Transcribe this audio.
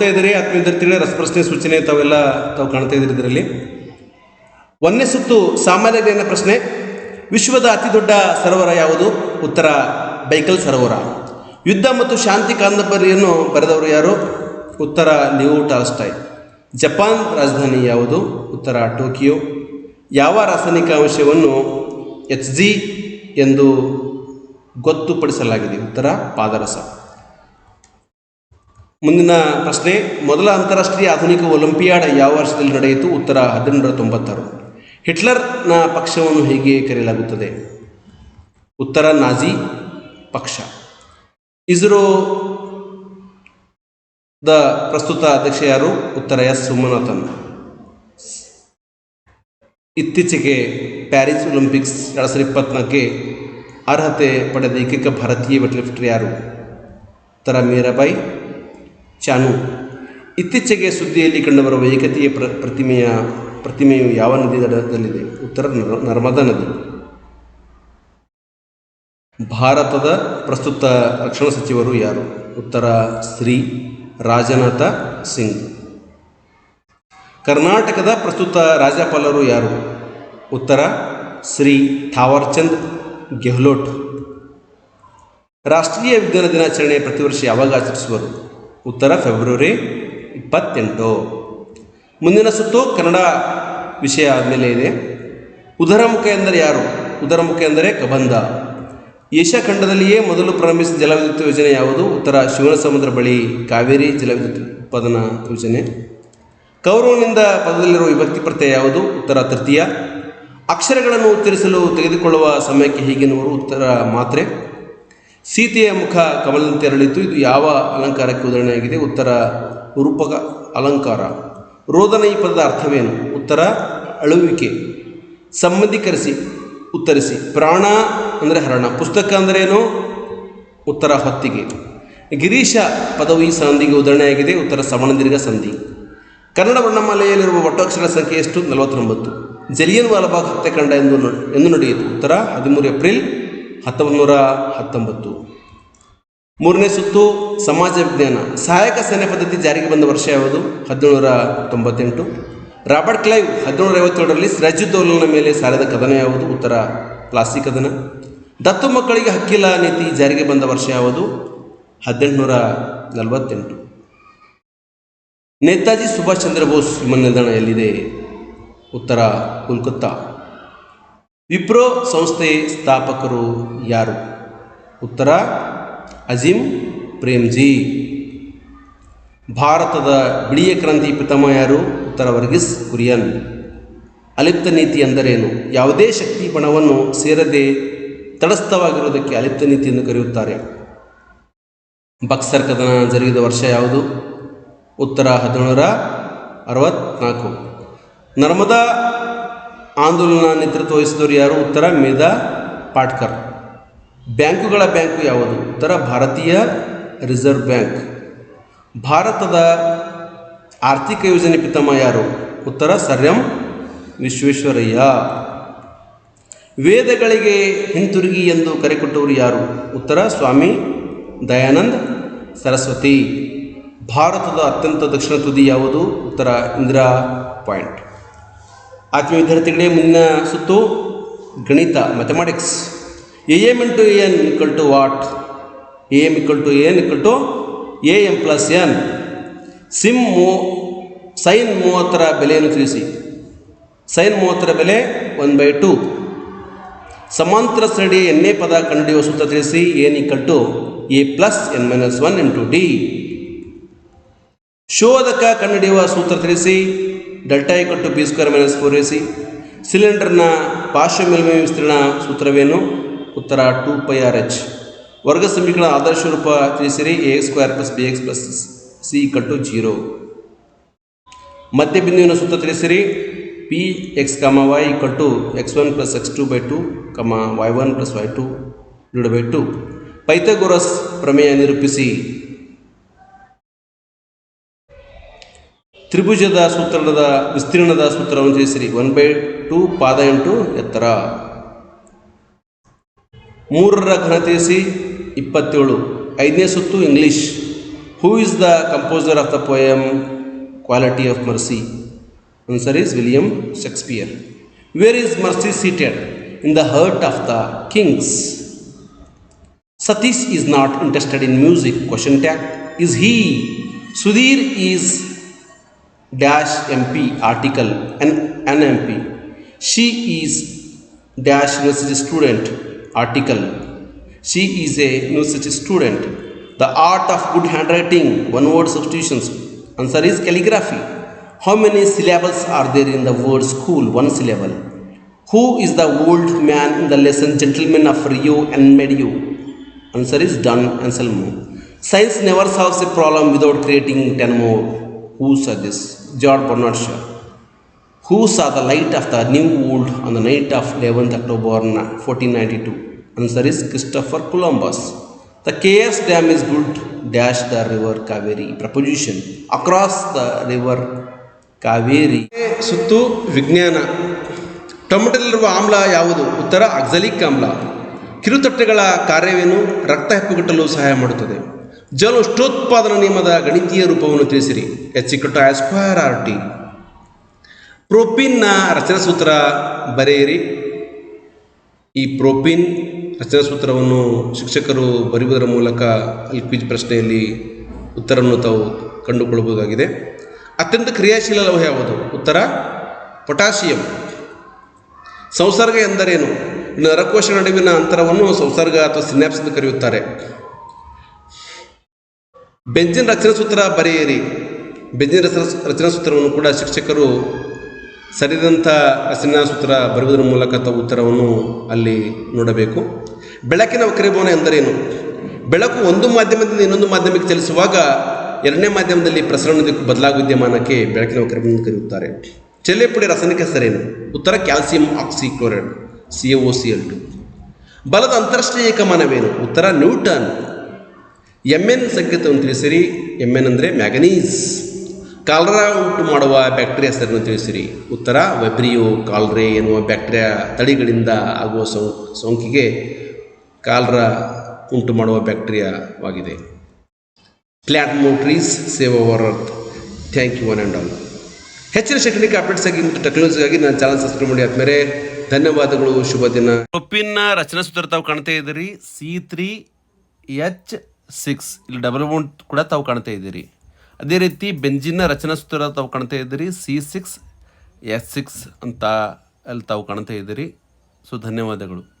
ಓದ್ತಾ ಇದ್ದೀರಿ ವಿದ್ಯಾರ್ಥಿಗಳೇ ರಸಪ್ರಶ್ನೆ ಸೂಚನೆ ತಾವೆಲ್ಲ ತಾವು ಕಾಣ್ತಾ ಇದ್ದೀರಿ ಇದರಲ್ಲಿ. ಒಂದನೇ ಸುತ್ತು ಸಾಮಾನ್ಯ ಪ್ರಶ್ನೆ. ವಿಶ್ವದ ಅತಿ ದೊಡ್ಡ ಸರೋವರ ಯಾವುದು? ಉತ್ತರ, ಬೈಕಲ್ ಸರೋವರ. ಯುದ್ಧ ಮತ್ತು ಶಾಂತಿ ಕಾದಂಬರಿಯನ್ನು ಬರೆದವರು ಯಾರು? ಉತ್ತರ ಲಿಯೋ ಟಾಲ್ಸ್ಟಾಯ್. ಜಪಾನ್ ರಾಜಧಾನಿ ಯಾವುದು? ಉತ್ತರ ಟೋಕಿಯೋ. ಯಾವ ರಾಸಾಯನಿಕ ಅಂಶವನ್ನು ಎಚ್ ಜಿ ಎಂದು ಗೊತ್ತುಪಡಿಸಲಾಗಿದೆ? ಉತ್ತರ ಪಾದರಸ. ಮುಂದಿನ ಪ್ರಶ್ನೆ, ಮೊದಲ ಅಂತಾರಾಷ್ಟ್ರೀಯ ಆಧುನಿಕ ಒಲಿಂಪಿಯಾಡ್ ಯಾವ ವರ್ಷದಲ್ಲಿ ನಡೆಯಿತು? ಉತ್ತರ ಹದಿನೆಂಟುನೂರ ತೊಂಬತ್ತಾರು. ಹಿಟ್ಲರ್ನ ಪಕ್ಷವನ್ನು ಹೇಗೆ ಕರೆಯಲಾಗುತ್ತದೆ? ಉತ್ತರ, ನಾಜಿ ಪಕ್ಷ. ಇಸ್ರೋ ದ ಪ್ರಸ್ತುತ ಅಧ್ಯಕ್ಷ ಯಾರು? ಉತ್ತರ, ಎಸ್. ಸುಮನಾಥನ್. ಇತ್ತೀಚೆಗೆ ಪ್ಯಾರಿಸ್ ಒಲಿಂಪಿಕ್ಸ್ ಎರಡು ಸಾವಿರದ ಅರ್ಹತೆ ಪಡೆದ ಏಕೈಕ ಭಾರತೀಯ ವೆಟ್ಲಿಫ್ಟರ್ ಯಾರು? ಉತ್ತರ, ಮೀರಾಬಾಯಿ. ಚಾನು. ಇತ್ತೀಚೆಗೆ ಸುದ್ದಿಯಲ್ಲಿ ಕಂಡುಬರುವ ಏಕತೆಯ ಪ್ರ, ಪ್ರತಿಮೆಯ, ಪ್ರತಿಮೆಯು ಯಾವ ನದಿ ದಡದಲ್ಲಿದೆ? ಉತ್ತರ ನರ್- ನರ್ಮದಾ ನದಿ. ಭಾರತದ ಪ್ರಸ್ತುತ ರಕ್ಷಣಾ ಸಚಿವರು ಯಾರು? ಉತ್ತರ ಶ್ರೀ ರಾಜನಾಥ ಸಿಂಗ್. ಕರ್ನಾಟಕದ ಪ್ರಸ್ತುತ ರಾಜ್ಯಪಾಲರು ಯಾರು? ಉತ್ತರ ಶ್ರೀ ಥಾವರ್ಚಂದ್ ಗೆಹ್ಲೋಟ್. ರಾಷ್ಟ್ರೀಯ ವಿಜ್ಞಾನ ದಿನಾಚರಣೆ ಪ್ರತಿ ವರ್ಷ ಯಾವಾಗ ಆಚರಿಸುವರು? ಉತ್ತರ ಫೆಬ್ರವರಿ ಇಪ್ಪತ್ತೆಂಟು. ಮುಂದಿನ ಸುತ್ತು ಕನ್ನಡ ವಿಷಯ ಆದಮೇಲೆ ಇದೆ. ಉದರಮುಖ ಎಂದರೆ ಯಾರು? ಉದರಮುಖ ಎಂದರೆ ಕಬಂಧ. ಏಷ್ಯಾ ಖಂಡದಲ್ಲಿಯೇ ಮೊದಲು ಪ್ರಾರಂಭಿಸಿದ ಜಲವಿದ್ಯುತ್ ಯೋಜನೆ ಯಾವುದು? ಉತ್ತರ ಶಿವನ ಸಮುದ್ರ ಬಳಿ ಕಾವೇರಿ ಜಲವಿದ್ಯುತ್ ಉತ್ಪಾದನಾ ಯೋಜನೆ. ಕೌರವನಿಂದ ಪದದಲ್ಲಿರುವ ವಿಭಕ್ತಿ ಪ್ರತ್ಯಯ ಯಾವುದು? ಉತ್ತರ ತೃತೀಯ. ಅಕ್ಷರಗಳನ್ನು ಉತ್ತರಿಸಲು ತೆಗೆದುಕೊಳ್ಳುವ ಸಮಯಕ್ಕೆ ಹೀಗೆನ್ನುವರು ಉತ್ತರ ಮಾತ್ರೆ. ಸೀತೆಯ ಮುಖ ಕಮಲದಂತೆ ಅರಳಿತು ಇದು ಯಾವ ಅಲಂಕಾರಕ್ಕೆ ಉದಾಹರಣೆಯಾಗಿದೆ? ಉತ್ತರ, ರೂಪಕ ಅಲಂಕಾರ. ರೋದನ ಈ ಪದದ ಅರ್ಥವೇನು? ಉತ್ತರ, ಅಳುವಿಕೆ. ಸಂಬಂಧೀಕರಿಸಿ, ಉತ್ತರಿಸಿ. ಪ್ರಾಣ ಅಂದರೆ ಹರಣ. ಪುಸ್ತಕ ಅಂದರೇನು? ಉತ್ತರ ಹೊತ್ತಿಗೆ. ಗಿರೀಶ ಪದವು ಈ ಸಂಧಿಗೆ ಉದಾಹರಣೆಯಾಗಿದೆ. ಉತ್ತರ ಸವಣದೀರ್ಘ ಸಂಧಿ. ಕನ್ನಡ ವರ್ಣಮಾಲೆಯಲ್ಲಿರುವ ಒಟ್ಟಕ್ಷರ ಸಂಖ್ಯೆ ಎಷ್ಟು? ನಲವತ್ತೊಂಬತ್ತು. ಜಲಿಯನ್ ವಾಲಬಾಗ್ ಹತ್ಯಾಕಾಂಡ ಎಂದು ಎಂದು ನಡೆಯಿತು. ಉತ್ತರ, ಹದಿಮೂರು ಏಪ್ರಿಲ್ ಹತ್ತೊಂಬತ್ತು. ಹತ್ತೊಂಬತ್ತು ಮೂರನೇ ಸುತ್ತು, ಸಮಾಜ ವಿಜ್ಞಾನ. ಸಹಾಯಕ ಸೇನೆ ಪದ್ಧತಿ ಜಾರಿಗೆ ಬಂದ ವರ್ಷ ಯಾವುದು? ಹದಿನೇಳುನೂರ ತೊಂಬತ್ತೆಂಟು ರಾಬರ್ಟ್ ಕ್ಲೈವ್ ಹದಿನೇಳುನೂರ ಐವತ್ತೇಳರಲ್ಲಿ ಸಿರಾಜುದ್ದೌಲನ ಮೇಲೆ ಸಾರಿದ ಕದನ ಯಾವುದು? ಉತ್ತರ, ಪ್ಲಾಸ್ಟಿಕ್ ಕದನ. ದತ್ತು ಮಕ್ಕಳಿಗೆ ಹಕ್ಕಿಲ್ಲ ನೀತಿ ಜಾರಿಗೆ ಬಂದ ವರ್ಷ ಯಾವುದು? ಹದಿನೆಂಟುನೂರ ನಲವತ್ತೆಂಟು ನೇತಾಜಿ ಸುಭಾಷ್ ಚಂದ್ರ ಬೋಸ್ ವಿಮಾನ ನಿಲ್ದಾಣ ಎಲ್ಲಿದೆ ಉತ್ತರ, ಕೋಲ್ಕತ್ತಾ. ವಿಪ್ರೋ ಸಂಸ್ಥೆ ಸ್ಥಾಪಕರು ಯಾರು? ಉತ್ತರ ಅಜಿಮ್ ಪ್ರೇಮ್ಜಿ. ಭಾರತದ ಬಿಳಿಯ ಕ್ರಾಂತಿ ಪಿತಾಮಹ ಯಾರು? ಉತ್ತರ, ವರ್ಗೀಸ್ ಕುರಿಯನ್. ಅಲಿಪ್ತ ನೀತಿ ಎಂದರೇನು? ಯಾವುದೇ ಶಕ್ತಿ ಬಣವನ್ನು ಸೇರದೆ ತಟಸ್ಥವಾಗಿರುವುದಕ್ಕೆ ಅಲಿಪ್ತ ನೀತಿ ಎಂದು ಕರೆಯುತ್ತಾರೆ. ಬಕ್ಸರ್ ಕದನ ಜರುಗಿದ ವರ್ಷ ಯಾವುದು? ಉತ್ತರ ಹದಿನೇಳರ ಅರವತ್ನಾಲ್ಕು. ನರ್ಮದಾ ಆಂದೋಲನ ನೇತೃತ್ವ ವಹಿಸಿದವರು ಯಾರು? ಉತ್ತರ ಮೇಧಾ ಪಾಟ್ಕರ್. ಬ್ಯಾಂಕುಗಳ ಬ್ಯಾಂಕು ಯಾವುದು? ಉತ್ತರ ಭಾರತೀಯ ರಿಸರ್ವ್ ಬ್ಯಾಂಕ್. ಭಾರತದ ಆರ್ಥಿಕ ಯೋಜನೆ ಪಿತಾಮಹ ಯಾರು? ಉತ್ತರ ಸರ್ ಎಂ ವಿಶ್ವೇಶ್ವರಯ್ಯ. ವೇದಗಳಿಗೆ ಹಿಂತಿರುಗಿ ಎಂದು ಕರೆಕೊಟ್ಟವರು ಯಾರು? ಉತ್ತರ ಸ್ವಾಮಿ ದಯಾನಂದ್ ಸರಸ್ವತಿ. ಭಾರತದ ಅತ್ಯಂತ ದಕ್ಷಿಣ ತುದಿ ಯಾವುದು? ಉತ್ತರ ಇಂದಿರಾ ಪಾಯಿಂಟ್. ಆತ್ಮೀಯ ವಿದ್ಯಾರ್ಥಿಗಳೇ, ಮುನ್ನ ಸುತ್ತು ಗಣಿತ mathematics A M into N equal to what A M equal to N equal to A M plus N. Sim ಮೂ, ಸೈನ್ ಮೂವತ್ತರ ಬೆಲೆಯನ್ನು ತಿಳಿಸಿ. ಸೈನ್ ಮೂವತ್ತರ ಬೆಲೆ ಒನ್ ಬೈ ಟು. ಸಮಾಂತರ ಸರಡಿ ಎನ್ನೇ ಪದ ಕಂಡುಹಿಡಿಯುವ ಸೂತ್ರ ತಿಳಿಸಿ N equal to A plus N minus one into D ಶೋಧಕ ಕಂಡುಹಿಡಿಯುವ ಸೂತ್ರ ತಿಳಿಸಿ delta equal to B square minus four A C ಸಿಲಿಂಡರ್ನ ಪಾರ್ಶ್ವ ಮೇಲ್ಮೈ ವಿಸ್ತೀರ್ಣ ಸೂತ್ರವೇನು? ಉತ್ತರ ಟು ಪೈ ಆರ್ ಎಚ್ ವರ್ಗ ಸಮೀಕರಣ ಆದರ್ಶ ರೂಪ ತಿಳಿಸಿರಿ. A square plus B X plus C equal to zero ಮಧ್ಯಬಿಂದುವಿನ ಸೂತ್ರ ತಿಳಿಸಿರಿ. P X comma Y equal to X one plus X two by two comma Y one plus Y two divide by two Pythagoras ಪ್ರಮೇಯ ನಿರೂಪಿಸಿ. ತ್ರಿಭುಜದ ಸೂತ್ರದ ವಿಸ್ತೀರ್ಣದ ಸೂತ್ರವನ್ನು ತಿಳಿಸಿರಿ one by two ಪಾದ ಎಂಟು, ಎತ್ತರ. ಮೂರರ ಘನ ಇಪ್ಪತ್ತೇಳು. ಐದನೇ ಸುತ್ತು English who is the composer of the poem quality of mercy answer is William Shakespeare where is mercy seated in the heart of the kings Satish is not interested in music question tag Is he Sudhir is dash MP article an, an MP. She is dash university student article. She is a university student. The art of good handwriting, one word substitutions. Answer is calligraphy. How many syllables are there in the word school? One syllable. Who is the old man in the lesson Gentleman of Rio and Medio? Answer is Don Anselmo. Science never solves a problem without creating 10 more. Who this? George Bernard Shaw. Who saw the light of the new world on the night of 11th October 1492? Answer is Christopher Columbus. The KS Dam is built dash the river Kaveri. Preposition across the river Kaveri. ಸುತ್ತು ವಿಜ್ಞಾನ ಟೊಮೆಟೊದಲ್ಲಿರುವ ಆಮ್ಲ ಯಾವುದು ಉತ್ತರ ಅಕ್ಸಲಿಕ್ ಆಮ್ಲ ಕಿರುತಟ್ಟೆಗಳ ಕಾರ್ಯವೇನು ರಕ್ತ ಹೆಪ್ಪುಗಟ್ಟಲು ಸಹಾಯ ಮಾಡುತ್ತದೆ ಜಲ ಉಷ್ಣೋತ್ಪಾದನಾ ನಿಯಮದ ಗಣಿತೀಯ ರೂಪವನ್ನು ತಿಳಿಸಿರಿ. ಎಚ್ ಇಕ್ಕಟ್ಟು ಐ ಸ್ಕ್ವೇರ್ ಆರ್ ಟಿ. ಪ್ರೋಪಿನ್ನ ರಚನಾ ಸೂತ್ರ ಬರೆಯಿರಿ. ಈ ಪ್ರೋಪಿನ್ ರಚನಾ ಸೂತ್ರವನ್ನು ಶಿಕ್ಷಕರು ಬರೆಯುವುದರ ಮೂಲಕ ಈ ಕ್ವಿಜ್ ಪ್ರಶ್ನೆಯಲ್ಲಿ ಉತ್ತರವನ್ನು ತಾವು ಕಂಡುಕೊಳ್ಳಬಹುದಾಗಿದೆ. ಅತ್ಯಂತ ಕ್ರಿಯಾಶೀಲ ಲೋಹ ಯಾವುದು? ಉತ್ತರ, ಪೊಟ್ಯಾಷಿಯಂ. ಸಂಸರ್ಗ ಎಂದರೇನು? ನರಕೋಶ ನಡುವಿನ ಅಂತರವನ್ನು ಸಂಸರ್ಗ ಅಥವಾ ಸಿನ್ಯಾಪ್ಸ್ ಎಂದು ಕರೆಯುತ್ತಾರೆ. ಬೆಂಜಿನ್ ರಚನಾ ಸೂತ್ರ ಬರೆಯಿರಿ. ಬೆಂಜಿನ್ ರಚನಾ ರಚನಾ ಸೂತ್ರವನ್ನು ಕೂಡ ಶಿಕ್ಷಕರು ಸರಿದಂಥ ರಚನಾ ಸೂತ್ರ ಬರೆಯುವುದರ ಮೂಲಕ ತಾವು ಉತ್ತರವನ್ನು ಅಲ್ಲಿ ನೋಡಬೇಕು. ಬೆಳಕಿನ ವಕ್ರೀಭವನ ಎಂದರೇನು? ಬೆಳಕು ಒಂದು ಮಾಧ್ಯಮದಿಂದ ಇನ್ನೊಂದು ಮಾಧ್ಯಮಕ್ಕೆ ಚಲಿಸುವಾಗ ಎರಡನೇ ಮಾಧ್ಯಮದಲ್ಲಿ ಪ್ರಸರಣ ದಿಕ್ಕು ಬದಲಾಗುವ ವಿದ್ಯಮಾನಕ್ಕೆ ಬೆಳಕಿನ ವಕ್ರೀಭವನ ಕರೆಯುತ್ತಾರೆ. ಚೆಲ್ಲೆಪುಡಿ ರಾಸಾಯನಿಕ ಹೆಸರೇನು? ಉತ್ತರ calcium oxychloride C O C L two ಬಲದ ಅಂತಾರಾಷ್ಟ್ರೀಯ ಏಕಮಾನವೇನು? ಉತ್ತರ ನ್ಯೂಟನ್. ಎಂ ಎನ್ ಸಂಕೇತವನ್ನು ತಿಳಿಸಿರಿ. ಎಂ ಎನ್ ಅಂದರೆ ಮ್ಯಾಗನೀಸ್. ಕಾಲ್ರಾ ಉಂಟು ಮಾಡುವ ಬ್ಯಾಕ್ಟೀರಿಯಾ ಹೆಸರನ್ನು ತಿಳಿಸಿರಿ. ಉತ್ತರ, ವೆಬ್ರಿಯೋ ಕಾಲ್ರೆ ಎನ್ನುವ ಬ್ಯಾಕ್ಟೀರಿಯಾ ತಳಿಗಳಿಂದ ಆಗುವ ಸೋಂಕು ಸೋಂಕಿಗೆ ಕಾಲ್ರಾ ಉಂಟು ಮಾಡುವ ಬ್ಯಾಕ್ಟೀರಿಯಾವಾಗಿದೆ. Plant more trees save our earth thank you one and all. ಹೆಚ್ಚಿನ ಶೈಕ್ಷಣಿಕ ಅಪ್ಡೇಟ್ಸ್ಗಾಗಿ ಮತ್ತು ಟೆಕ್ನಾಲಜಿಗಾಗಿ ನನ್ನ ಚಾನಲ್ ಸಬ್ಸ್ಕ್ರೈಬ್ ಮಾಡಿ ಆದ್ಮೇಲೆ ಧನ್ಯವಾದಗಳು. ಶುಭ ದಿನ. ಪ್ರೊಪಿನ್ನ ರಚನಾ ಸೂತ್ರ ತಾವು ಕಾಣ್ತಾ ಇದ್ದೀರಿ. ಸಿ ತ್ರೀ ಎಚ್ ಸಿಕ್ಸ್ ಇಲ್ಲಿ ಡಬಲ್ ಬೌಂಡ್ ಕೂಡ ತಾವು ಕಾಣ್ತಾ ಇದ್ದೀರಿ. ಅದೇ ರೀತಿ ಬೆಂಜಿನ ರಚನಾ ಸೂತ್ರ ತಾವು ಕಾಣ್ತಾ ಇದ್ದೀರಿ. ಸಿ ಸಿಕ್ಸ್ ಎಸ್ ಸಿಕ್ಸ್ ಅಂತ ಅಲ್ಲಿ ತಾವು ಕಾಣ್ತಾ ಇದ್ದೀರಿ. ಸೊ ಧನ್ಯವಾದಗಳು.